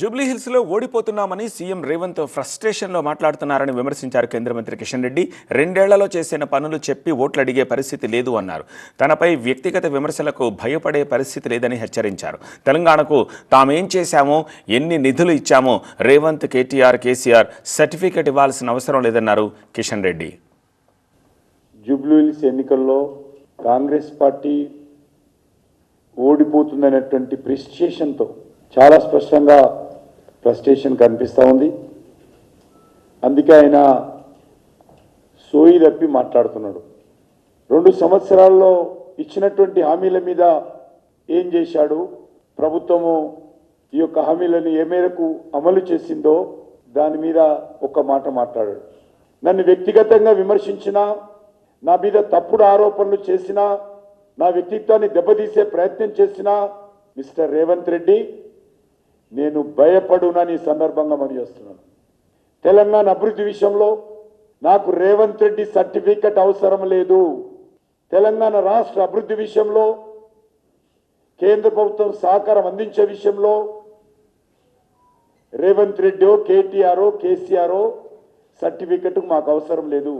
జూబ్లీహిల్స్లో ఓడిపోతున్నామని సీఎం రేవంత్ ఫ్రస్ట్రేషన్లో మాట్లాడుతున్నారని విమర్శించారు కేంద్ర మంత్రి కిషన్ రెడ్డి. రెండేళ్ళలో చేసిన పనులు చెప్పి ఓట్లు అడిగే పరిస్థితి లేదు అన్నారు. తనపై వ్యక్తిగత విమర్శలకు భయపడే పరిస్థితి లేదని హెచ్చరించారు. తెలంగాణకు తామేం చేశామో ఎన్ని నిధులు ఇచ్చామో రేవంత్ కేటీఆర్ కేసీఆర్ సర్టిఫికెట్ ఇవ్వాల్సిన అవసరం లేదన్నారు కిషన్ రెడ్డి. జూబ్లీహిల్స్ ఎన్నికల్లో కాంగ్రెస్ పార్టీ ఓడిపోతుందనేటువంటి ప్రిస్టేషన్తో చాలా స్పష్టంగా ఫ్రస్ట్రేషన్ కనిపిస్తూ ఉంది. అందుకే ఆయన సోయి తప్పి మాట్లాడుతున్నాడు. రెండు సంవత్సరాల్లో ఇచ్చినటువంటి హామీల మీద ఏం చేశాడు? ప్రభుత్వము ఈ యొక్క హామీలను ఏ మేరకు అమలు చేసిందో దాని మీద ఒక మాట మాట్లాడాడు. నన్ను వ్యక్తిగతంగా విమర్శించినా నా మీద తప్పుడు ఆరోపణలు చేసినా నా వ్యక్తిత్వాన్ని దెబ్బతీసే ప్రయత్నం చేసినా మిస్టర్ రేవంత్ రెడ్డి నేను భయపడునని సందర్భంగా మనం చేస్తున్నాను. తెలంగాణ అభివృద్ధి విషయంలో నాకు రేవంత్ రెడ్డి సర్టిఫికెట్ అవసరం లేదు. తెలంగాణ రాష్ట్ర అభివృద్ధి విషయంలో కేంద్ర ప్రభుత్వం సహకారం అందించే విషయంలో Revanth రెడ్డో K T R K C R certificate మాకు అవసరం లేదు.